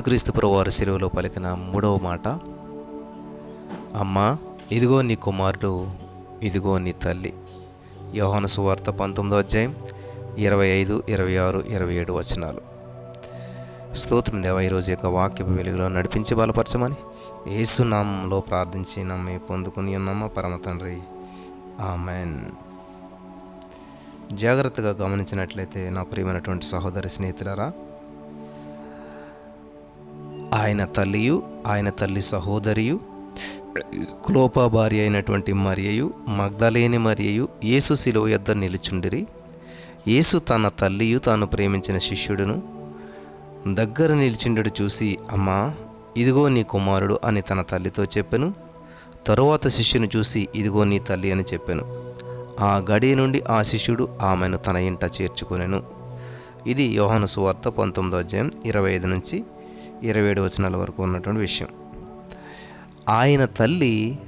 క్రీస్తు ప్రభువారి శిలువలో పలికిన మూడవ మాట అమ్మా ఇదిగో నీ కుమారుడు ఇదిగో నీ తల్లి. యోహాను సువార్త పంతొమ్మిదో అధ్యాయం ఇరవై ఐదు ఇరవై ఆరు ఇరవై ఏడు వచనాలు. స్తోత్రం దేవ ఈరోజు యొక్క వాక్య వెలుగులో నడిపించి బలపరచమని ఏసునామంలో ప్రార్థించి నమ్మి పొందుకుని ఉన్నామా పరమ తండ్రి? ఆమెన్. జాగ్రత్తగా గమనించినట్లయితే నా ప్రియమైనటువంటి సహోదరి స్నేహితులారా ఆయన తల్లియు ఆయన తల్లి సహోదరియు క్లోపా భార్య అయినటువంటి మరియయు మగ్ధలేని మరియయు యేసు శిలువ యొద్ద నిలుచుండిరి. యేసు తన తల్లియు తాను ప్రేమించిన శిష్యుడును దగ్గర నిలిచిండడు చూసి అమ్మా ఇదిగో నీ కుమారుడు అని తన తల్లితో చెప్పెను. తరువాత శిష్యుని చూసి ఇదిగో నీ తల్లి అని చెప్పాను. ఆ గడి నుండి ఆ శిష్యుడు ఆమెను తన ఇంట చేర్చుకొనెను. ఇది యోహాను సువార్త పంతొమ్మిదో అధ్యాయం ఇరవై ఐదు నుంచి ఇరవై ఏడు వచనాల వరకు ఉన్నటువంటి విషయం. ఆయన తల్లి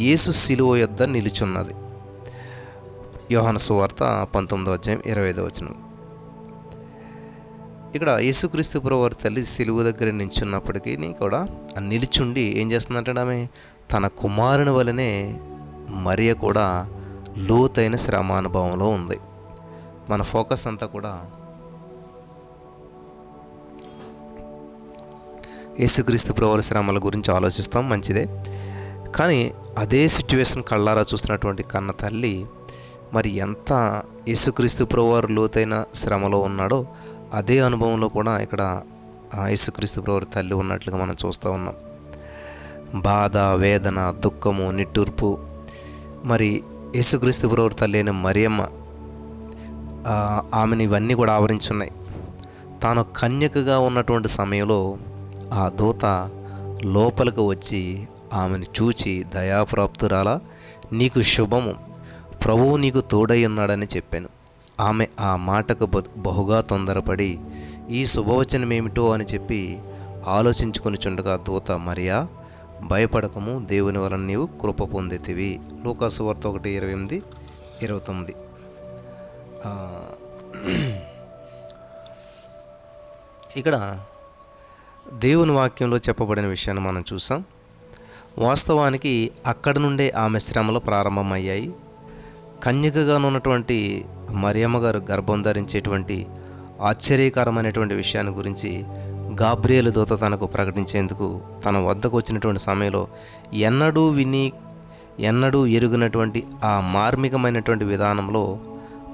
యేసు శిలువ యొద్ద నిలుచున్నది. యోహన సువార్త పంతొమ్మిదో అధ్యాయం ఇరవై ఐదో వచనం. ఇక్కడ యేసుక్రీస్తు వారి తల్లి సిలువ దగ్గర నిల్చున్నప్పటికీ కూడా ఆ నిలుచుండి ఏం చేస్తుందంటే ఆమె? తన కుమారుని వలనే మరియ కూడా లోతైన శ్రమానుభవంలో ఉంది. మన ఫోకస్ అంతా కూడా యేసుక్రీస్తు ప్రభువారి శ్రమల గురించి ఆలోచిస్తాం మంచిదే. కానీ అదే సిచ్యువేషన్ కళ్ళారా చూస్తున్నటువంటి కన్న తల్లి మరి ఎంత యేసుక్రీస్తు ప్రవారు లోతైన శ్రమలో ఉన్నాడో అదే అనుభవంలో కూడా ఇక్కడ యేసుక్రీస్తు ప్రవారు తల్లి ఉన్నట్లుగా మనం చూస్తూ ఉన్నాం. బాధ వేదన దుఃఖము నిట్టూర్పు. మరి యేసుక్రీస్తు ప్రవరు తల్లి అయిన మరియమ్మ ఆమెను ఇవన్నీ కూడా ఆవరించున్నాయి. తాను కన్యకగా ఉన్నటువంటి సమయంలో ఆ దూత లోపలికి వచ్చి ఆమెను చూచి దయాప్రాప్తురాలా నీకు శుభము. ప్రభువు నీకు తోడై ఉన్నాడని చెప్పాను. ఆమె ఆ మాటకు బ- బహుగా తొందరపడి ఈ శుభవచనం ఏమిటో అని చెప్పి ఆలోచించుకొని చుండగా దూత మరియా భయపడకము. దేవుని వలన నీవు కృప పొందితివి. లూకాసు వార్త ఒకటి ఇరవై ఎనిమిది ఇరవై తొమ్మిది. ఇక్కడ దేవుని వాక్యంలో చెప్పబడిన విషయాన్ని మనం చూసాం. వాస్తవానికి అక్కడ నుండే ఆమె శ్రమలు ప్రారంభమయ్యాయి. కన్యకగానున్నటువంటి మరియమ్మ గారు గర్భం ధరించేటువంటి ఆశ్చర్యకరమైనటువంటి విషయాన్ని గురించి గాబ్రియలు దూత తనకు ప్రకటించేందుకు తన వద్దకు వచ్చినటువంటి సమయంలో ఎన్నడూ విని ఎన్నడూ ఎరుగినటువంటి ఆ మార్మికమైనటువంటి విధానంలో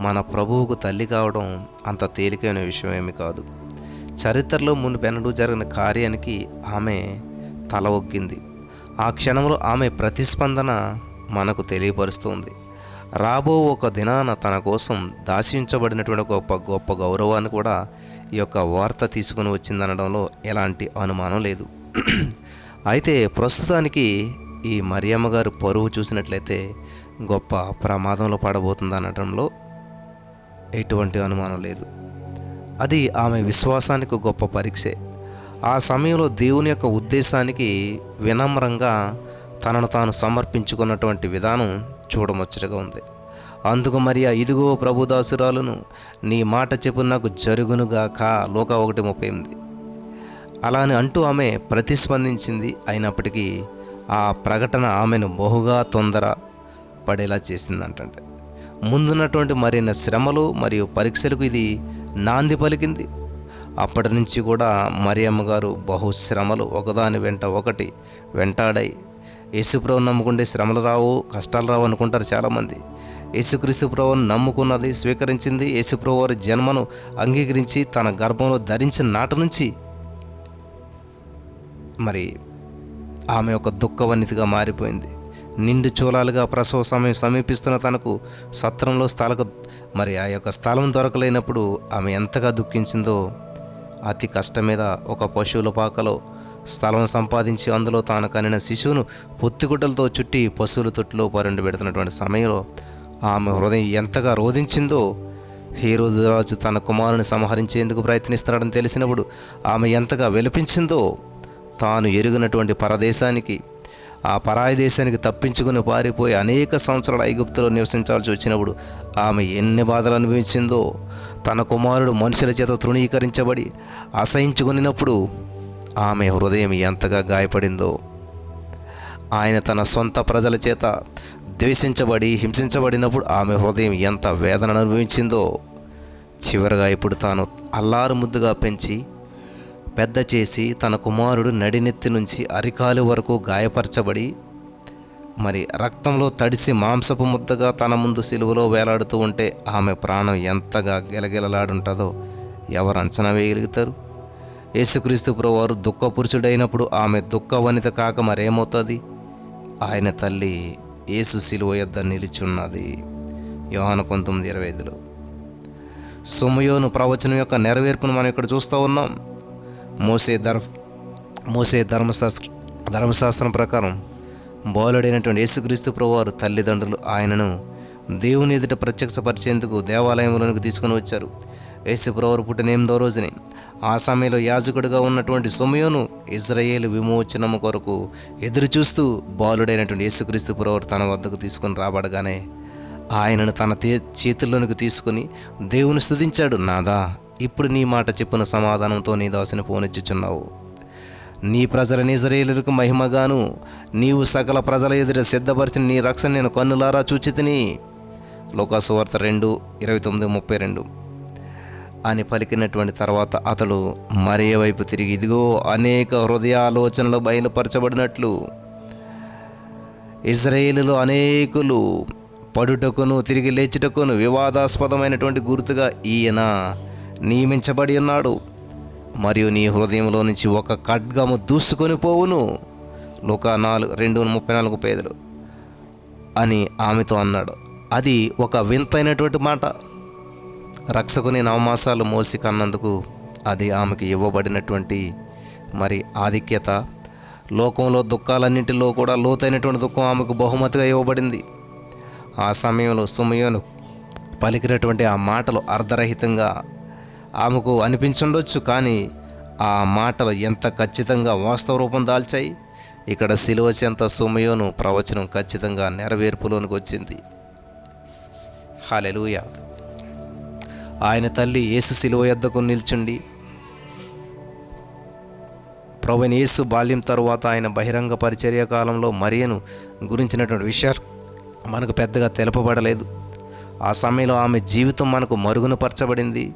మన ప్రభువుకు తల్లి కావడం అంత తేలికైన విషయం ఏమి కాదు. చరిత్రలో మునుపెన్నడూ జరిగిన కార్యానికి ఆమె తల ఒగ్గింది ఆ క్షణంలో ఆమె ప్రతిస్పందన మనకు తెలియపరుస్తుంది. రాబో ఒక దినాన తన కోసం దాసించబడినటువంటి గొప్ప గొప్ప గౌరవాన్ని కూడా ఈ యొక్క వార్త తీసుకుని వచ్చిందనడంలో ఎలాంటి అనుమానం లేదు. అయితే ప్రస్తుతానికి ఈ మరియమ్మ గారు పరువు చూసినట్లయితే గొప్ప ప్రమాదంలో పడబోతుంది అనడంలో ఎటువంటి అనుమానం లేదు. అది ఆమె విశ్వాసానికి గొప్ప పరీక్షే. ఆ సమయంలో దేవుని యొక్క ఉద్దేశానికి వినమ్రంగా తనను తాను సమర్పించుకున్నటువంటి విధానం చూడముచ్చటగా ఉంది. అందుకు మరి ఆ ఇదిగో ప్రభుదాసురాలను నీ మాట చెప్పు నాకు జరుగునుగాక లోక ఒకటి ముప్పై ఎనిమిది అలా అని అంటూ ఆమె ప్రతిస్పందించింది అయినప్పటికీ ఆ ప్రకటన ఆమెను బహుగా తొందర పడేలా చేసిందంటే ముందున్నటువంటి మరిన్న శ్రమలు మరియు పరీక్షలకు ఇది నాంది పలికింది. అప్పటి నుంచి కూడా మరియమ్మ గారు బహుశ్రమలు ఒకదాని వెంట ఒకటి వెంటాడాయి. యేసుప్రభు నమ్ముకుంటే శ్రమలు రావు కష్టాలు రావు అనుకుంటారు చాలామంది. యేసుక్రీస్తు ప్రభువును నమ్ముకున్నది స్వీకరించింది. యేసుప్రభు వారి జన్మను అంగీకరించి తన గర్భంలో ధరించిన నాటి నుంచి మరి ఆమె ఒక దుఃఖవన్నితిగా మారిపోయింది. నిండు చూలాలుగా ప్రసవ సమయం సమీపిస్తున్న తనకు సత్రంలో స్థలక మరి ఆ యొక్క స్థలం దొరకలేనప్పుడు ఆమె ఎంతగా దుఃఖించిందో అతి కష్టం మీద ఒక పశువుల పాకలో స్థలం సంపాదించి అందులో తాను కనిన శిశువును పొత్తిగుడ్డలతో చుట్టి పశువుల తొట్టులో పరుండి పెడుతున్నటువంటి సమయంలో ఆమె హృదయం ఎంతగా రోధించిందో హీరోజు రాజు తన కుమారుని సంహరించేందుకు ప్రయత్నిస్తున్నాడని తెలిసినప్పుడు ఆమె ఎంతగా విలపించిందో తాను ఎరుగినటువంటి పరదేశానికి ఆ పరాయి దేశానికి తప్పించుకుని పారిపోయి అనేక సంవత్సరాలు ఐగుప్తులో నివసించాల్సి వచ్చినప్పుడు ఆమె ఎన్ని బాధలు అనుభవించిందో తన కుమారుడు మనుషుల చేత తృణీకరించబడి అసహించుకునినప్పుడు ఆమె హృదయం ఎంతగా గాయపడిందో. ఆయన తన సొంత ప్రజల చేత ద్వేషించబడి హింసించబడినప్పుడు ఆమె హృదయం ఎంత వేదన అనుభవించిందో. చివరగా ఇప్పుడు తాను అల్లారు ముద్దుగా పెంచి పెద్ద చేసి తన కుమారుడు నడినెత్తి నుంచి అరికాలు వరకు గాయపరచబడి మరి రక్తంలో తడిసి మాంసపు ముద్దగా తన ముందు సిలువలో వేలాడుతూ ఉంటే ఆమె ప్రాణం ఎంతగా గిలగిలలాడుంటుందో ఎవరు అంచనా వేయగలుగుతారు? యేసుక్రీస్తు ప్రభువారు దుఃఖ పురుషుడైనప్పుడు ఆమె దుఃఖ వనిత కాక మరేమవుతుంది? ఆయన తల్లి యేసు సిలువ యొద్ద నిలిచున్నది. యోహాన పంతొమ్మిది ఇరవై ఐదులో. సుమయోను ప్రవచనం యొక్క నెరవేర్పును మనం ఇక్కడ చూస్తూ ఉన్నాం. మోసే ధర్మ మోసే ధర్మశాస్త్ర ధర్మశాస్త్రం ప్రకారం బాలుడైనటువంటి యేసుక్రీస్తు ప్రభువారు తల్లిదండ్రులు ఆయనను దేవుని ఎదుట ప్రత్యక్షపరిచేందుకు దేవాలయంలోనికి తీసుకుని వచ్చారు. యేసుప్రవరు పుట్టిన ఎనిమిదో రోజుని ఆ సమయంలో యాజకుడిగా ఉన్నటువంటి సొమయోను ఇజ్రాయేల్ విమోచనము కొరకు ఎదురు చూస్తూ బాలుడైనటువంటి యేసుక్రీస్తు ప్రభువారు తన వద్దకు తీసుకుని రాబడగానే ఆయనను తన తే చేతుల్లోనికి తీసుకుని దేవుని స్థుతించాడు నాదా ఇప్పుడు నీ మాట చెప్పిన సమాధానంతో నీ దాసుని పోనిచ్చుచున్నావు. నీ ప్రజల నిజరేలులకు మహిమగాను నీవు సకల ప్రజల ఎదుట సిద్ధపరిచిన నీ రక్షణ నేను కన్నులారా చూచితిని లోకాసువార్త రెండు ఇరవై తొమ్మిది ముప్పై రెండు. అని పలికినటువంటి తర్వాత అతడు మరే వైపు తిరిగి ఇదిగో అనేక హృదయాలోచనలు బయలుపరచబడినట్లు. ఇజ్రాయేలులో అనేకులు పడుటకును తిరిగి లేచుటకును వివాదాస్పదమైనటువంటి గుర్తుగా ఈయన నియమించబడి ఉన్నాడు. మరియు నీ హృదయంలో నుంచి ఒక ఖడ్గము దూసుకొని పోవును. లోక నాలుగు రెండు ముప్పై నాలుగు పేదలు అని ఆమెతో అన్నాడు. అది ఒక వింతైనటువంటి మాట. రక్షకుని నవమాసాలు మోసి కన్నందుకు అది ఆమెకి ఇవ్వబడినటువంటి మరి ఆధిక్యత. లోకంలో దుఃఖాలన్నింటిలో కూడా లోతైనటువంటి దుఃఖం ఆమెకు బహుమతిగా ఇవ్వబడింది. ఆ సమయంలో సుమయోను పలికినటువంటి ఆ మాటలు అర్ధరహితంగా ఆమెకు అనిపించుండొచ్చు కానీ ఆ మాటలు ఎంత ఖచ్చితంగా వాస్తవ రూపం దాల్చాయి? ఇక్కడ సిలువ చెంత సుమయోను ప్రవచనం ఖచ్చితంగా నెరవేర్పులోనికి వచ్చింది. హాలెలూయ ఆయన తల్లి యేసు సిలువ యొద్దకు నిల్చుండి ప్రభుని యేసు బాల్యం తరువాత ఆయన బహిరంగ పరిచర్య కాలంలో మరియను గురించినటువంటి విషయాలు మనకు పెద్దగా తెలపబడలేదు. ఆ సమయంలో ఆమె జీవితం మనకు మరుగున పరచబడింది.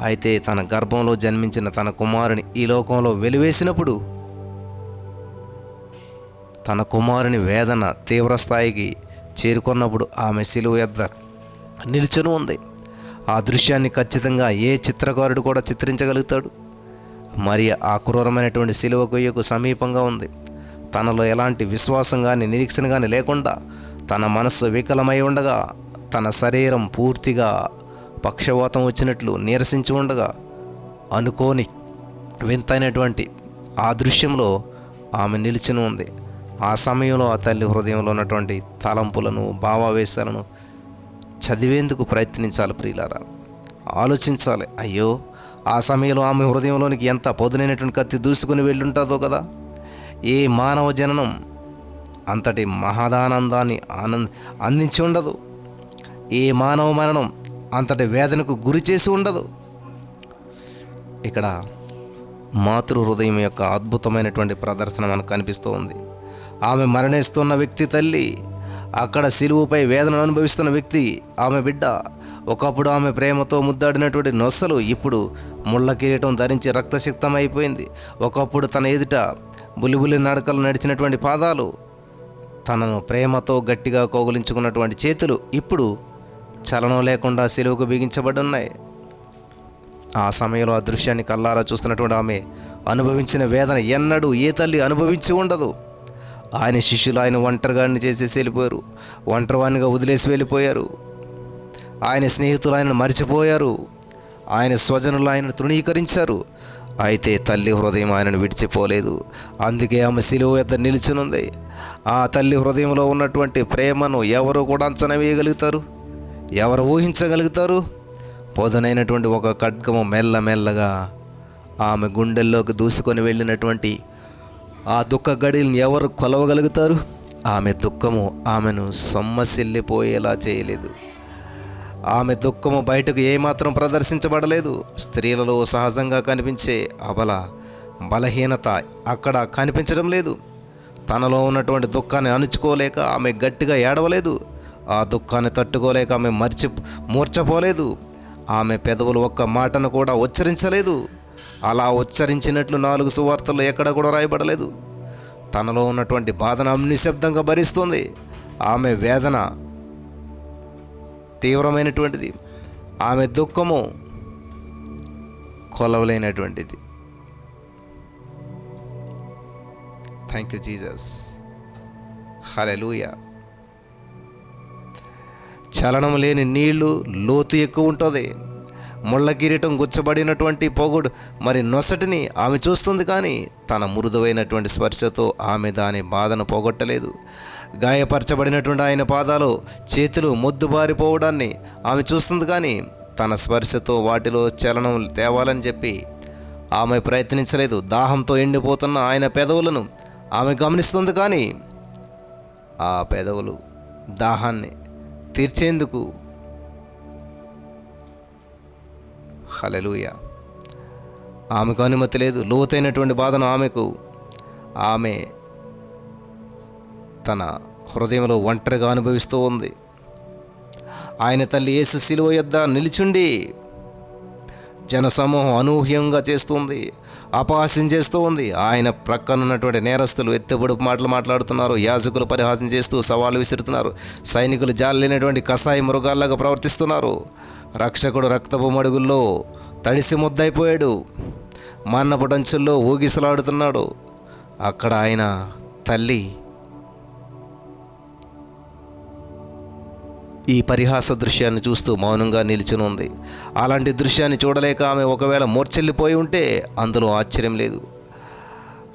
అయితే తన గర్భంలో జన్మించిన తన కుమారుని ఈ లోకంలో వెలివేసినప్పుడు తన కుమారుని వేదన తీవ్రస్థాయికి చేరుకున్నప్పుడు ఆమె సిలువ యొద్ద నిల్చుని ఉంది. ఆ దృశ్యాన్ని ఖచ్చితంగా ఏ చిత్రకారుడు కూడా చిత్రించగలుగుతాడు. మరి ఆ క్రూరమైనటువంటి సిలువ కొయ్యకు సమీపంగా ఉంది. తనలో ఎలాంటి విశ్వాసం కానీ నిరీక్షణ కానీ లేకుండా తన మనస్సు వికలమై ఉండగా తన శరీరం పూర్తిగా పక్షవాతం వచ్చినట్లు నీరసించి ఉండగా అనుకోని వింతైనటువంటి ఆ దృశ్యంలో ఆమె నిలిచిన ఉంది. ఆ సమయంలో ఆ తల్లి హృదయంలో ఉన్నటువంటి తలంపులను భావావేశాలను చదివేందుకు ప్రయత్నించాలి ప్రియులారా. ఆలోచించాలి అయ్యో ఆ సమయంలో ఆమె హృదయంలోనికి ఎంత పొదునైనటువంటి కత్తి దూసుకుని వెళ్ళుంటుందో కదా. ఏ మానవ జననం అంతటి మహదానందాన్ని ఆనంద అందించి ఉండదు. ఏ మానవ మరణం అంతటి వేదనకు గురి చేసి ఉండదు. ఇక్కడ మాతృ హృదయం యొక్క అద్భుతమైనటువంటి ప్రదర్శన మనకు కనిపిస్తూ ఉంది. ఆమె మరణిస్తున్న వ్యక్తి తల్లి అక్కడ సిలువుపై వేదనను అనుభవిస్తున్న వ్యక్తి ఆమె బిడ్డ ఒకప్పుడు ఆమె ప్రేమతో ముద్దాడినటువంటి నొస్సలు ఇప్పుడు ముళ్ళ కిరీటం ధరించి రక్తసిక్తం అయిపోయింది. ఒకప్పుడు తన ఎదుట బులిబులి నడకలు నడిచినటువంటి పాదాలు తనను ప్రేమతో గట్టిగా కోగులించుకున్నటువంటి చేతులు ఇప్పుడు చలనం లేకుండా సెలువుకు బిగించబడున్నాయి ఆ సమయంలో ఆ దృశ్యాన్ని కల్లారా చూస్తున్నటువంటి ఆమె అనుభవించిన వేదన ఎన్నడూ ఏ తల్లి అనుభవించి ఉండదు. ఆయన శిష్యులు ఆయన ఒంటరిగాడిని చేసేసి వెళ్ళిపోయారు. ఒంటరివాణిగా వదిలేసి వెళ్ళిపోయారు. ఆయన స్నేహితులు ఆయనను మరిచిపోయారు. ఆయన స్వజనులు ఆయనను తృణీకరించారు. అయితే తల్లి హృదయం ఆయనను విడిచిపోలేదు. అందుకే ఆమె సిలువ యొద్ద నిలిచినుంది. ఆ తల్లి హృదయంలో ఉన్నటువంటి ప్రేమను ఎవరు కూడా అంచనా వేయగలుగుతారు? ఎవరు ఊహించగలుగుతారు? పొదనైనటువంటి ఒక ఖడ్గము మెల్లమెల్లగా ఆమె గుండెల్లోకి దూసుకొని వెళ్ళినటువంటి ఆ దుఃఖ గడిని ఎవరు కొలవగలుగుతారు? ఆమె దుఃఖము ఆమెను సొమ్మసిల్లిపోయేలా చేయలేదు. ఆమె దుఃఖము బయటకు ఏమాత్రం ప్రదర్శించబడలేదు. స్త్రీలలో సహజంగా కనిపించే అబల బలహీనత అక్కడ కనిపించడం లేదు. తనలో ఉన్నటువంటి దుఃఖాన్ని అణుచుకోలేక ఆమె గట్టిగా ఏడవలేదు. ఆ దుఃఖాన్ని తట్టుకోలేక ఆమె మర్చి మూర్చపోలేదు ఆమె పెదవులు ఒక్క మాటను కూడా ఉచ్చరించలేదు. అలా ఉచ్చరించినట్లు నాలుగు సువార్తలు ఎక్కడ కూడా రాయబడలేదు. తనలో ఉన్నటువంటి బాధను నిశ్శబ్దంగా భరిస్తుంది. ఆమె వేదన తీవ్రమైనటువంటిది. ఆమె దుఃఖము కొలవలేనటువంటిది. థ్యాంక్ యూ జీసస్ హలెలూయ చలనం లేని నీళ్ళు లోతు ఎక్కువ ఉంటుంది. ముళ్ళ కిరీటం గుచ్చబడినటువంటి పొగుడు మరి నొసటిని ఆమె చూస్తుంది కానీ తన మృదువైనటువంటి స్పర్శతో ఆమె దాని బాధను పోగొట్టలేదు. గాయపరచబడినటువంటి ఆయన పాదాలు చేతులు మొద్దుబారిపోవడాన్ని ఆమె చూస్తుంది కానీ తన స్పర్శతో వాటిలో చలనం తేవాలని చెప్పి ఆమె ప్రయత్నించలేదు. దాహంతో ఎండిపోతున్న ఆయన పెదవులను ఆమె గమనిస్తుంది కానీ ఆ పెదవులు దాహాన్ని తీర్చేందుకు. హలలుయ ఆమెకు అనుమతి లేదు. లోతైనటువంటి బాధను ఆమెకు. ఆమె తన హృదయంలో ఒంటరిగా అనుభవిస్తూ ఉంది. ఆయన తల్లి యేసు శిలువ యొద్ద నిలిచుండి జనసమూహం అనూహ్యంగా చేస్తుంది అపహాస్యం చేస్తూ ఉంది. ఆయన ప్రక్కనున్నటువంటి నేరస్తులు ఎత్తుబడి మాటలు మాట్లాడుతున్నారు. యాజకులు పరిహాసం చేస్తూ సవాళ్ళు విసురుతున్నారు. సైనికులు జాలేనటువంటి కషాయి మృగాల్లాగా ప్రవర్తిస్తున్నారు. రక్షకుడు రక్తపు మడుగుల్లో తడిసి ముద్దయిపోయాడు. మన్నపడంచుల్లో ఊగిసలాడుతున్నాడు. అక్కడ ఆయన తల్లి ఈ పరిహాస దృశ్యాన్ని చూస్తూ మౌనంగా నిల్చుని ఉంది. అలాంటి దృశ్యాన్ని చూడలేక ఆమె ఒకవేళ మూర్చెల్లిపోయి ఉంటే అందులో ఆశ్చర్యం లేదు.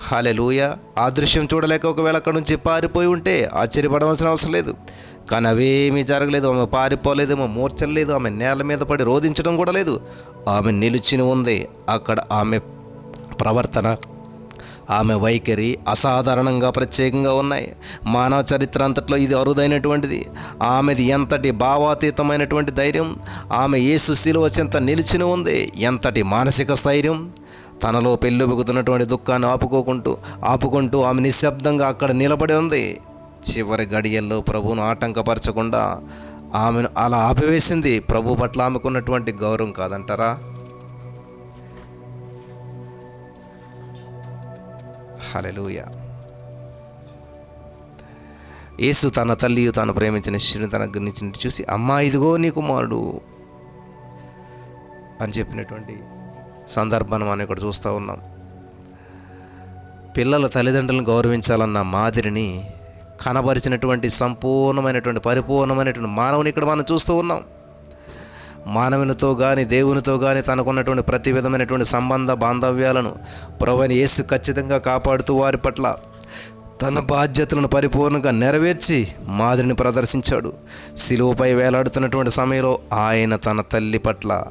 హాలెలూయ ఆ దృశ్యం చూడలేక ఒకవేళ అక్కడ నుంచి పారిపోయి ఉంటే ఆశ్చర్యపడవలసిన అవసరం లేదు. కానీ అవేమీ జరగలేదు. ఆమె పారిపోలేదేమో మూర్చలేదు ఆమె నేల మీద పడి రోధించడం కూడా లేదు. ఆమె నిలిచిని ఉంది. అక్కడ ఆమె ప్రవర్తన ఆమె వైఖరి అసాధారణంగా ప్రత్యేకంగా ఉన్నాయి. మానవ చరిత్ర అంతట్లో ఇది అరుదైనటువంటిది. ఆమెది ఎంతటి భావాతీతమైనటువంటి ధైర్యం. ఆమె యేసు శిలువ చెంత నిలిచిన ఉంది. ఎంతటి మానసిక స్థైర్యం. తనలో పెళ్ళుబుకుతున్నటువంటి దుఃఖాన్ని ఆపుకోకుంటూ ఆపుకుంటూ ఆమె నిశ్శబ్దంగా అక్కడ నిలబడి ఉంది. చివరి గడియల్లో ప్రభువును ఆటంకపరచకుండా ఆమెను అలా ఆపివేసింది. ప్రభు పట్ల ఆమెకున్నటువంటి గౌరవం కాదంటారా? హలెలూయ యేసు తన తల్లి తాను ప్రేమించిన శిష్యుని తన గురించి చూసి అమ్మా ఇదిగో నీ కుమారుడు అని చెప్పినటువంటి సందర్భాన్ని మనం ఇక్కడ చూస్తూ ఉన్నాం. పిల్లల తల్లిదండ్రులను గౌరవించాలన్న మాదిరిని కనబరిచినటువంటి సంపూర్ణమైనటువంటి పరిపూర్ణమైనటువంటి మానవుని ఇక్కడ మనం చూస్తూ ఉన్నాం. మానవునితో కానీ దేవునితో కానీ తనకున్నటువంటి ప్రతి విధమైనటువంటి సంబంధ బాంధవ్యాలను ప్రభుని యేసు ఖచ్చితంగా కాపాడుతూ వారి పట్ల తన బాధ్యతలను పరిపూర్ణంగా నెరవేర్చి మాదిరిని ప్రదర్శించాడు. శిలువపై వేలాడుతున్నటువంటి సమయంలో ఆయన తన తల్లి పట్ల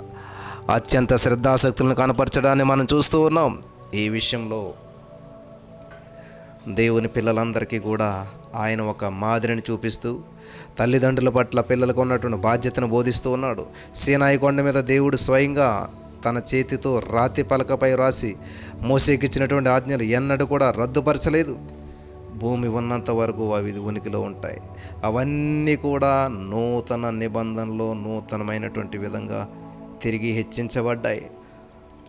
అత్యంత శ్రద్ధాసక్తులను కనపరచడాన్ని మనం చూస్తూ ఉన్నాం. ఈ విషయంలో దేవుని పిల్లలందరికీ కూడా ఆయన ఒక మాదిరిని చూపిస్తూ తల్లిదండ్రుల పట్ల పిల్లలకు ఉన్నటువంటి బాధ్యతను బోధిస్తూ ఉన్నాడు. సీనాయి కొండ మీద దేవుడు స్వయంగా తన చేతితో రాతి పలకపై రాసి మోసేకిచ్చినటువంటి ఆజ్ఞలు ఎన్నడూ కూడా రద్దుపరచలేదు. భూమి ఉన్నంత వరకు అవి ఉనికిలో ఉంటాయి. అవన్నీ కూడా నూతన నిబంధనలో నూతనమైనటువంటి విధంగా తిరిగి హెచ్చించబడ్డాయి.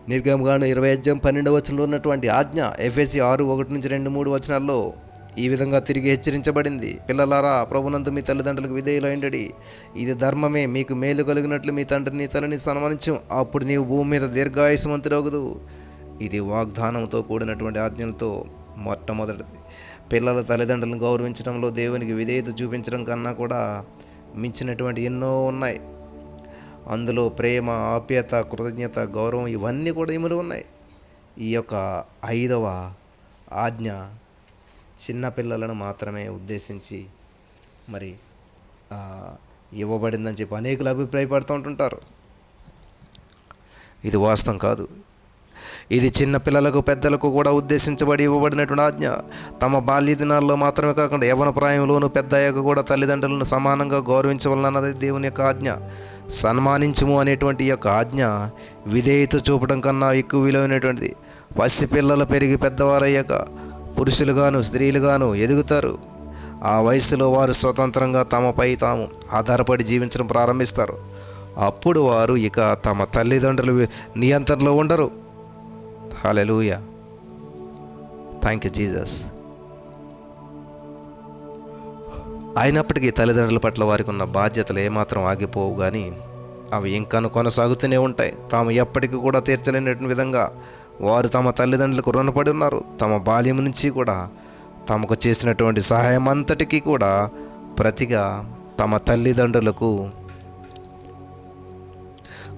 నిర్గమగాను ఇరవై అధ్యాయం పన్నెండు వచనంలో ఉన్నటువంటి ఆజ్ఞ ఎఫ్ఎసి ఆరు ఒకటి నుంచి రెండు మూడు వచనాల్లో ఈ విధంగా తిరిగి హెచ్చరించబడింది. పిల్లలారా ప్రభునందు మీ తల్లిదండ్రులకు విధేయులైండడి. ఇది ధర్మమే మీకు మేలు కలిగినట్లు మీ తండ్రిని తల్లిని సన్మానించం. అప్పుడు నీవు భూమి మీద దీర్ఘాయుసమంతుడగదు ఇది వాగ్దానంతో కూడినటువంటి ఆజ్ఞలతో మొట్టమొదటిది. పిల్లల తల్లిదండ్రులను గౌరవించడంలో దేవునికి విధేయత చూపించడం కన్నా కూడా మించినటువంటి ఎన్నో ఉన్నాయి. అందులో ప్రేమ ఆప్యత కృతజ్ఞత గౌరవం ఇవన్నీ కూడా ఇములు ఉన్నాయి. ఈ యొక్క ఐదవ ఆజ్ఞ చిన్నపిల్లలను మాత్రమే ఉద్దేశించి మరి ఇవ్వబడిందని చెప్పి అనేకులు అభిప్రాయపడుతూ ఉంటుంటారు ఇది వాస్తవం కాదు. ఇది చిన్న పిల్లలకు పెద్దలకు కూడా ఉద్దేశించబడి ఇవ్వబడినటువంటి ఆజ్ఞ. తమ బాల్య దినాల్లో మాత్రమే కాకుండా యవన ప్రాయంలోనూ పెద్ద అయ్యాక కూడా తల్లిదండ్రులను సమానంగా గౌరవించవలనన్నది దేవుని యొక్క ఆజ్ఞ. సన్మానించము అనేటువంటి యొక్క ఆజ్ఞ విధేయత చూపడం కన్నా ఎక్కువ విలువైనటువంటిది. పసి పిల్లలు పెరిగి పెద్దవారయ్యాక పురుషులుగాను స్త్రీలుగాను ఎదుగుతారు. ఆ వయసులో వారు స్వతంత్రంగా తమపై తాము ఆధారపడి జీవించడం ప్రారంభిస్తారు. అప్పుడు వారు ఇక తమ తల్లిదండ్రులు నియంత్రణలో ఉండరు. హలెలూయ థ్యాంక్ యూ జీజస్ అయినప్పటికీ తల్లిదండ్రుల పట్ల వారికి ఉన్న బాధ్యతలు ఏమాత్రం ఆగిపోవు కానీ అవి ఇంకాను కొనసాగుతూనే ఉంటాయి. తాము ఎప్పటికీ కూడా తీర్చలేనటువంటి విధంగా వారు తమ తల్లిదండ్రులకు రుణపడి ఉన్నారు. తమ బాల్యం నుంచి కూడా తమకు చేసినటువంటి సహాయం అంతటికీ కూడా ప్రతిగా తమ తల్లిదండ్రులకు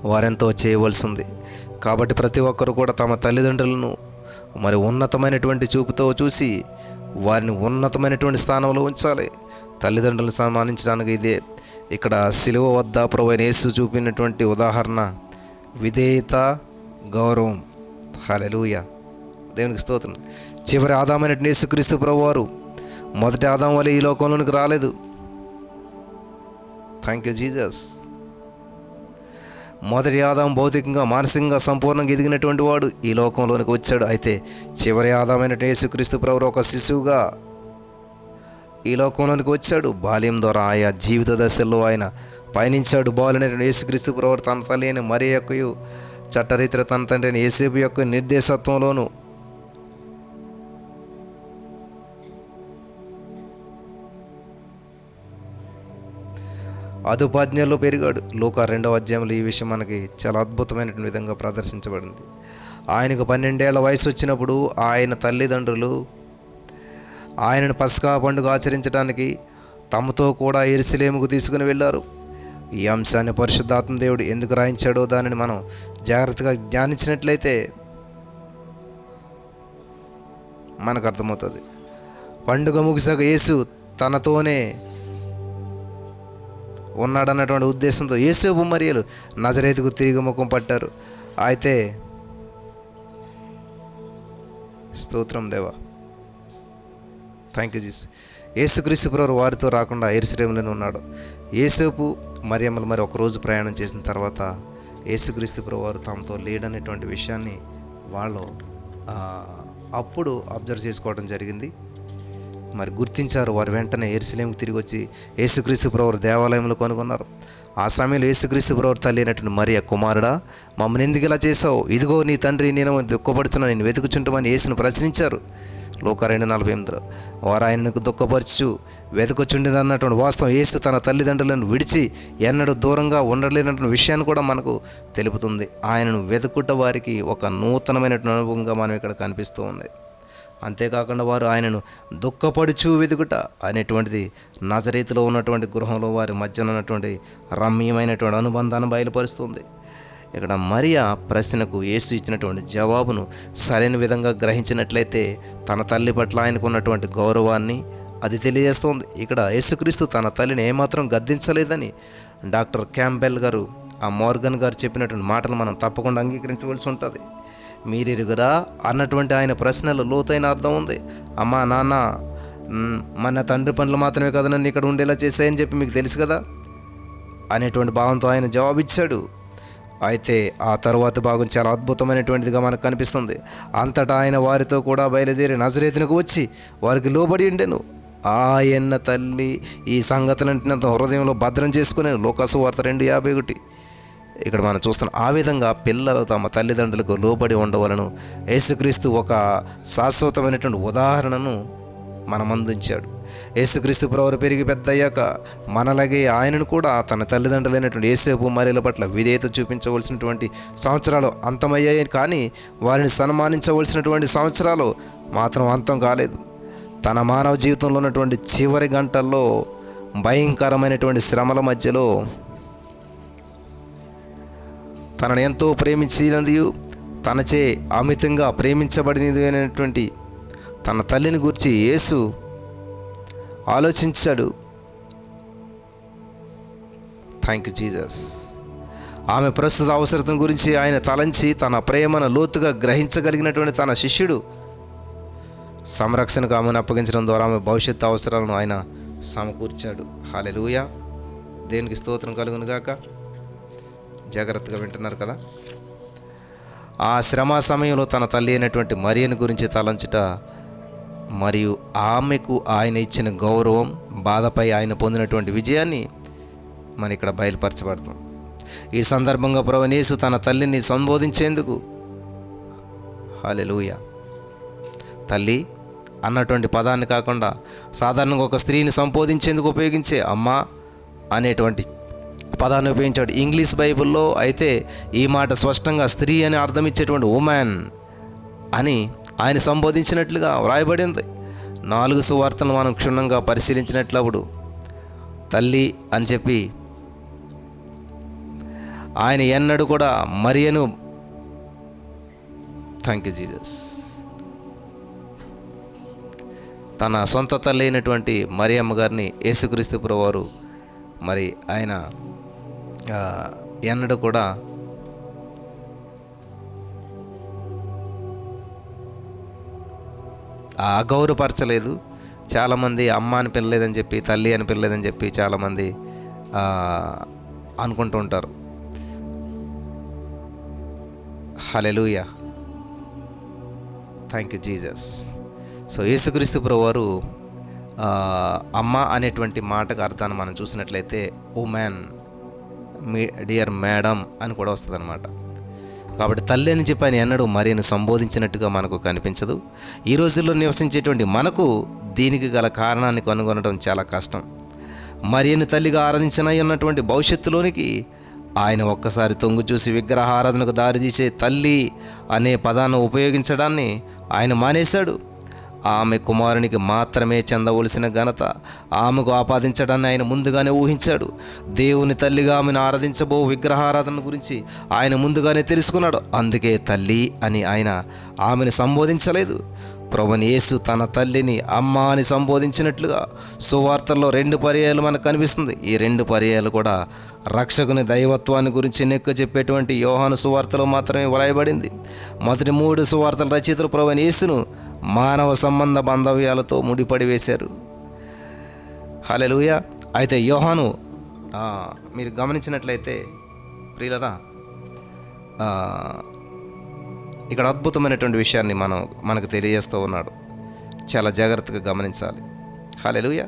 వారెంతో చేయవలసి ఉంది కాబట్టి ప్రతి ఒక్కరు కూడా తమ తల్లిదండ్రులను మరి ఉన్నతమైనటువంటి చూపుతో చూసి వారిని ఉన్నతమైనటువంటి స్థానంలో ఉంచాలి. తల్లిదండ్రులను సన్మానించడానికి ఇదే ఇక్కడ సిలువ వద్ద ప్రభు నేసు చూపినటువంటి ఉదాహరణ విధేయత గౌరవం. హలెలూయ దేవునికి స్తోత్రం. చివరి ఆదామైనటువంటి యేసుక్రీస్తు నేసుక్రీస్తు ప్రభువారు మొదటి ఆదాం వల్ల ఈ లోకంలోనికి రాలేదు. థ్యాంక్ యూ జీజస్ మొదటి ఆదాం భౌతికంగా మానసికంగా సంపూర్ణంగా ఎదిగినటువంటి వాడు ఈ లోకంలోనికి వచ్చాడు. అయితే చివరి ఆదామైన యేసుక్రీస్తు ప్రభు ఒక శిశువుగా ఈ లోకంలోనికి వచ్చాడు. బాల్యం ద్వారా ఆయా జీవిత దశల్లో ఆయన పయనించాడు. బాలునైన యేసుక్రీస్తు ప్రభు తన తల్లి అయిన మరి యొక్కయు చట్టరీత్ర తన తండ్రిని ఏసేపు యొక్క నిర్దేశత్వంలోను అదుపాజ్ఞల్లో పెరిగాడు. లోక రెండవ అధ్యాయంలో ఈ విషయం మనకి చాలా అద్భుతమైనటువంటి విధంగా ప్రదర్శించబడింది. ఆయనకు పన్నెండేళ్ళ వయసు వచ్చినప్పుడు ఆయన తల్లిదండ్రులు ఆయనను పస్కా పండుగ ఆచరించడానికి తమతో కూడా ఎరుసలేముకు తీసుకుని వెళ్ళారు. ఈ అంశాన్ని పరిశుద్ధాత్మ దేవుడు ఎందుకు రాయించాడో దానిని మనం జాగ్రత్తగా ధ్యానించినట్లయితే మనకు అర్థమవుతుంది. పండుగ ముగిసాక యేసు తనతోనే ఉన్నాడన్నటువంటి ఉద్దేశంతో యేసేపు మరియలు నజరేతుకు తిరిగి ముఖం పట్టారు. అయితే స్తోత్రం దేవా. థ్యాంక్ యూ జీస్ యేసుక్రీస్తు ప్రభు వారితో రాకుండా ఎరుసలేములోనే ఉన్నాడు. ఏసేపు మరియమ్మలు మరి ఒక రోజు ప్రయాణం చేసిన తర్వాత యేసుక్రీస్తు ప్రభువారు తమతో లేడనేటువంటి విషయాన్ని వాళ్ళు అప్పుడు అబ్జర్వ్ చేసుకోవడం జరిగింది. మరి గుర్తించారు వారు వెంటనే ఎరుసలేంకి తిరిగి వచ్చి యేసుక్రీస్తు ప్రభు దేవాలయంలో కనుగొన్నారు. ఆ సమయంలో యేసుక్రీస్తు ప్రవర్ తల్లి అయినటువంటి మరియ కుమారుడా మమ్మల్ని ఎందుకు ఇలా చేసావు ఇదిగో నీ తండ్రి నేను దుఃఖపడుచున్నా నేను వెతుకుచుంటామని యేసును ప్రశ్నించారు. లోక రెండు నలభై ఎనిమిదిలో వారు ఆయనకు దుఃఖపరచు వెతకొచ్చుండేది అన్నటువంటి వాస్తవం యేసు తన తల్లిదండ్రులను విడిచి ఎన్నడూ దూరంగా ఉండలేనటువంటి విషయాన్ని కూడా మనకు తెలుపుతుంది. ఆయనను వెతుకుట వారికి ఒక నూతనమైనటువంటి అనుభవంగా మనం ఇక్కడ కనిపిస్తూ ఉంది. అంతేకాకుండా వారు ఆయనను దుఃఖపడుచు వెతుకుట అనేటువంటిది నజరీతిలో ఉన్నటువంటి గృహంలో వారి మధ్యన ఉన్నటువంటి రమ్యమైనటువంటి అనుబంధాన్ని బయలుపరుస్తుంది. ఇక్కడ మరియా ప్రశ్నకు యేసు ఇచ్చినటువంటి జవాబును సరైన విధంగా గ్రహించినట్లయితే తన తల్లి పట్ల ఆయనకు ఉన్నటువంటి గౌరవాన్ని అది తెలియజేస్తోంది. ఇక్కడ యేసుక్రీస్తు తన తల్లిని ఏమాత్రం గద్దించలేదని డాక్టర్ క్యాంబెల్ గారు ఆ మోర్గన్ గారు చెప్పినటువంటి మాటలు మనం తప్పకుండా అంగీకరించవలసి ఉంటుంది. మీరిరుగురా అన్నటువంటి ఆయన ప్రశ్నలో లోతైన అర్థం ఉంది. అమ్మా నాన్న మన తండ్రి పనులు మాత్రమే కదా నన్ను ఇక్కడ ఉండేలా చేశాయని చెప్పి మీకు తెలుసు కదా? అనేటువంటి భావంతో ఆయన జవాబిచ్చాడు. అయితే ఆ తరువాత భాగం చాలా అద్భుతమైనటువంటిదిగా మనకు కనిపిస్తుంది. అంతటా ఆయన వారితో కూడా బయలుదేరి నజరేతునికి వచ్చి వారికి లోబడి ఉండెను. ఆయన తల్లి ఈ సంగతులంటే హృదయంలో భద్రం చేసుకునే లోకాసు వార్త రెండు యాభై ఒకటి. ఇక్కడ మనం చూస్తున్నాం ఆ విధంగా పిల్లలు తమ తల్లిదండ్రులకు లోబడి ఉండవలను. యేసుక్రీస్తు ఒక శాశ్వతమైనటువంటి ఉదాహరణను మనమందించాడు యేసుక్రీస్తు ప్రవరు పెరిగి పెద్దయ్యాక మనలాగే ఆయనను కూడా తన తల్లిదండ్రులైనటువంటి ఏసేపు మరియల పట్ల విధేయత చూపించవలసినటువంటి సంవత్సరాలు అంతమయ్యాయి కానీ వారిని సన్మానించవలసినటువంటి సంవత్సరాలు మాత్రం అంతం కాలేదు. తన మానవ జీవితంలో ఉన్నటువంటి చివరి గంటల్లో భయంకరమైనటువంటి శ్రమల మధ్యలో తనను ఎంతో ప్రేమించినందు తనచే అమితంగా ప్రేమించబడినది అయినటువంటి తన తల్లిని గురించి యేసు ఆలోచించాడు. థ్యాంక్ యూ జీజస్ ఆమె ప్రస్తుత అవసరం గురించి ఆయన తలంచి తన ప్రేమను లోతుగా గ్రహించగలిగినటువంటి తన శిష్యుడు సంరక్షణకు ఆమెను అప్పగించడం ద్వారా ఆమె భవిష్యత్తు అవసరాలను ఆయన సమకూర్చాడు. హాలెలూయ దేనికి స్తోత్రం కలుగును గాక. జాగ్రత్తగా వింటున్నారు కదా. ఆ శ్రమ సమయంలో తన తల్లి అయినటువంటి మరియను గురించి తలంచుట మరియు ఆమెకు ఆయన ఇచ్చిన గౌరవం బాధపై ఆయన పొందినటువంటి విజయాన్ని మన ఇక్కడ బయలుపరచబడతాం. ఈ సందర్భంగా ప్రవణేశు తన తల్లిని సంబోధించేందుకు హాలెలూయ తల్లి అన్నటువంటి పదాన్ని కాకుండా సాధారణంగా ఒక స్త్రీని సంబోధించేందుకు ఉపయోగించే అమ్మ అనేటువంటి పదాన్ని ఉపయోగించాడు. ఇంగ్లీష్ బైబిల్లో అయితే ఈ మాట స్పష్టంగా స్త్రీ అని అర్థం ఇచ్చేటువంటి ఉమెన్ అని ఆయన సంబోధించినట్లుగా వ్రాయబడింది నాలుగు సువార్తలు మనం క్షుణ్ణంగా పరిశీలించినట్లప్పుడు తల్లి అని చెప్పి ఆయన ఎన్నడూ కూడా మరియను థ్యాంక్ యూ జీజస్ తన సొంత తల్లి అయినటువంటి మరియమ్మ గారిని యేసుక్రీస్తు ప్రభువారు మరి ఆయన ఎన్నడూ కూడా అగౌరవపరచలేదు చాలామంది అమ్మ అని పిల్లలేదని చెప్పి తల్లి అని పిల్లలేదని చెప్పి చాలామంది అనుకుంటూ ఉంటారు. Hallelujah thank you Jesus so యేసుక్రీస్తు ప్రభువారు అమ్మ అనేటువంటి మాటకు అర్థాన్ని మనం చూసినట్లయితే ఉమెన్ మీ డియర్ మేడం అని కూడా వస్తుంది కాబట్టి తల్లి అని చెప్పి ఆయన ఎన్నడూ మరియను సంబోధించినట్టుగా మనకు కనిపించదు. ఈ రోజుల్లో నివసించేటువంటి మనకు దీనికి గల కారణాన్ని కనుగొనడం చాలా కష్టం. మరియను తల్లిగా ఆరాధించిన ఉన్నటువంటి భవిష్యత్తులోనికి ఆయన ఒక్కసారి తొంగు చూసి విగ్రహారాధనకు దారితీసే తల్లి అనే పదాన్ని ఉపయోగించడాన్ని ఆయన మానేశాడు. ఆమె కుమారునికి మాత్రమే చెందవలసిన ఘనత ఆమెకు ఆపాదించడాన్ని ఆయన ముందుగానే ఊహించాడు. దేవుని తల్లిగా ఆమెను ఆరాధించబో విగ్రహారాధన గురించి ఆయన ముందుగానే తెలుసుకున్నాడు. అందుకే తల్లి అని ఆయన ఆమెను సంబోధించలేదు. ప్రభుని యేసు తన తల్లిని అమ్మ అని సంబోధించినట్లుగా సువార్తల్లో రెండు పర్యాయాలు మనకు కనిపిస్తుంది. ఈ రెండు పర్యాయాలు కూడా రక్షకుని దైవత్వాన్ని గురించి నెక్క చెప్పేటువంటి యోహాను సువార్తలో మాత్రమే వ్రాయబడింది. మొదటి మూడు సువార్తల రచయితలు ప్రభుని యేసును మానవ సంబంధ బాంధవ్యాలతో ముడిపడి వేశారు. హలెలుయ అయితే యోహాను మీరు గమనించినట్లయితే ప్రియులరా ఇక్కడ అద్భుతమైనటువంటి విషయాన్ని మనం మనకు తెలియజేస్తూ ఉన్నాడు. చాలా జాగ్రత్తగా గమనించాలి. హలెలుయ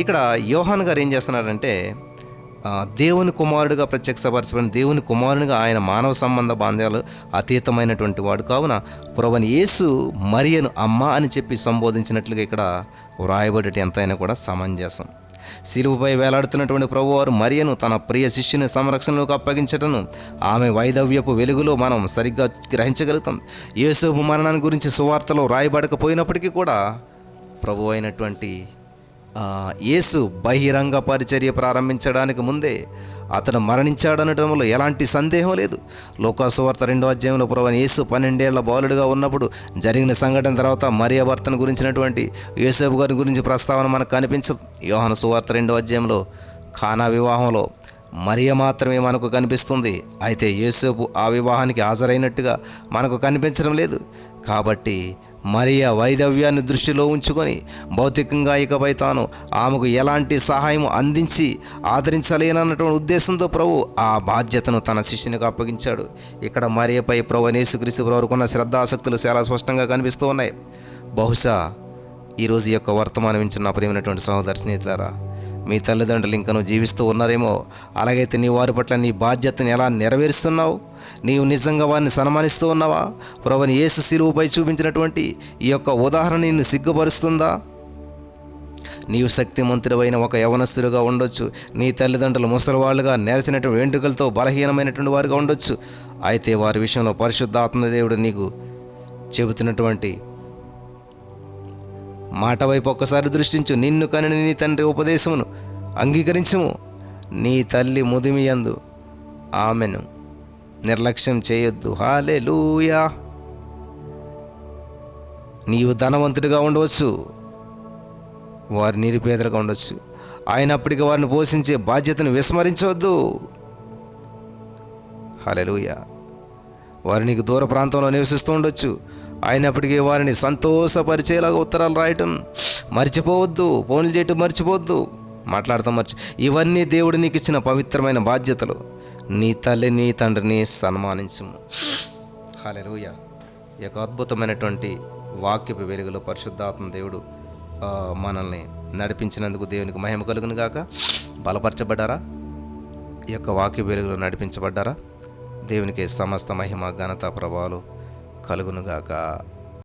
ఇక్కడ యోహాన్ గారు ఏం చేస్తున్నారంటే అంటే దేవుని కుమారుడిగా ప్రత్యక్షపరచబడిన దేవుని కుమారునిగా ఆయన మానవ సంబంధ బాంధ్యాలు అతీతమైనటువంటి వాడు. కావున ప్రభని యేసు మరియను అమ్మ అని చెప్పి సంబోధించినట్లుగా ఇక్కడ వ్రాయబడేటి ఎంతైనా కూడా సమంజసం. సిలువుపై వేలాడుతున్నటువంటి ప్రభువారు మరియను తన ప్రియ శిష్యుని సంరక్షణలోకి అప్పగించటను ఆమె వైదవ్యపు వెలుగులో మనం సరిగ్గా గ్రహించగలుగుతాం. యేసు మరణాన్ని గురించి సువార్తలో రాయబడకపోయినప్పటికీ కూడా ప్రభు అయినటువంటి యేసు బహిరంగ పరిచర్య ప్రారంభించడానికి ముందే అతను మరణించాడనటంలో ఎలాంటి సందేహం లేదు. లోకాసువార్త రెండో అధ్యాయంలో ప్రభు యేసు పన్నెండేళ్ళ బాలుడుగా ఉన్నప్పుడు జరిగిన సంఘటన తర్వాత మరియ భర్తను గురించినటువంటి యేసేపు గారి గురించి ప్రస్తావన మనకు కనిపించదు. యోహన సువార్త రెండో అధ్యాయంలో ఖానా వివాహంలో మరియ మాత్రమే మనకు కనిపిస్తుంది. అయితే యేసేపు ఆ వివాహానికి హాజరైనట్టుగా మనకు కనిపించడం లేదు. కాబట్టి మరియా వైదవ్యాన్ని దృష్టిలో ఉంచుకొని భౌతికంగా ఇకపై తాను ఆమెకు ఎలాంటి సహాయం అందించి ఆదరించలేనన్నటువంటి ఉద్దేశంతో ప్రభు ఆ బాధ్యతను తన శిష్యునికి అప్పగించాడు. ఇక్కడ మరియపై ప్రభు నేసుక్రీస్తు ప్రవరుకున్న శ్రద్ధాసక్తులు చాలా స్పష్టంగా కనిపిస్తూ ఉన్నాయి. బహుశా ఈరోజు యొక్క వర్తమానం ఇచ్చిన నా ప్రియమైనటువంటి సహోదర స్నేహితులారా మీ తల్లిదండ్రులు ఇంకను జీవిస్తూ ఉన్నారేమో అలాగైతే నీ వారి పట్ల నీ బాధ్యతను ఎలా నెరవేరుస్తున్నావు? నీవు నిజంగా వారిని సన్మానిస్తూ ఉన్నావా? ప్రభుని యేసు శిలువుపై చూపించినటువంటి ఈ యొక్క ఉదాహరణ నిన్ను సిగ్గుపరుస్తుందా? నీవు శక్తిమంతుడైన ఒక యవనస్తుడిగా ఉండొచ్చు. నీ తల్లిదండ్రులు ముసలివాళ్ళుగా నేర్చినటువంటి వెంట్రుకలతో బలహీనమైనటువంటి వారుగా ఉండొచ్చు. అయితే వారి విషయంలో పరిశుద్ధాత్మదేవుడు నీకు చెబుతున్నటువంటి మాట వైపు ఒక్కసారి దృష్టించు. నిన్ను కనిన నీ తండ్రి ఉపదేశమును అంగీకరించము. నీ తల్లి ముదిమియందు ఆమెను. నిర్లక్ష్యం చేయొద్దు. హాలే లూయా నీవు ధనవంతుడిగా ఉండవచ్చు. వారు నిరుపేదలుగా ఉండవచ్చు. అయినప్పటికీ వారిని పోషించే బాధ్యతను విస్మరించవద్దు. హలెలూయ వారు నీకు దూర ప్రాంతంలో నివసిస్తూ ఉండొచ్చు. అయినప్పటికీ వారిని సంతోషపరిచేలాగా ఉత్తరాలు రాయటం మర్చిపోవద్దు. ఫోన్లు చేయటం మర్చిపోవద్దు. మాట్లాడతాం మర్చి ఇవన్నీ దేవుడు నీకు ఇచ్చిన పవిత్రమైన బాధ్యతలు. నీ తల్లి నీ తండ్రిని సన్మానించము. హల్లెలూయా. ఈ యొక్క అద్భుతమైనటువంటి వాక్యపు వెలుగులో పరిశుద్ధాత్మ దేవుడు మనల్ని నడిపించినందుకు దేవునికి మహిమ కలుగును గాక బలపరచబడ్డారా? ఈ యొక్క వాక్య వెలుగులో నడిపించబడ్డారా? దేవునికి సమస్త మహిమ ఘనత ప్రభావాలు కలుగునుగాక.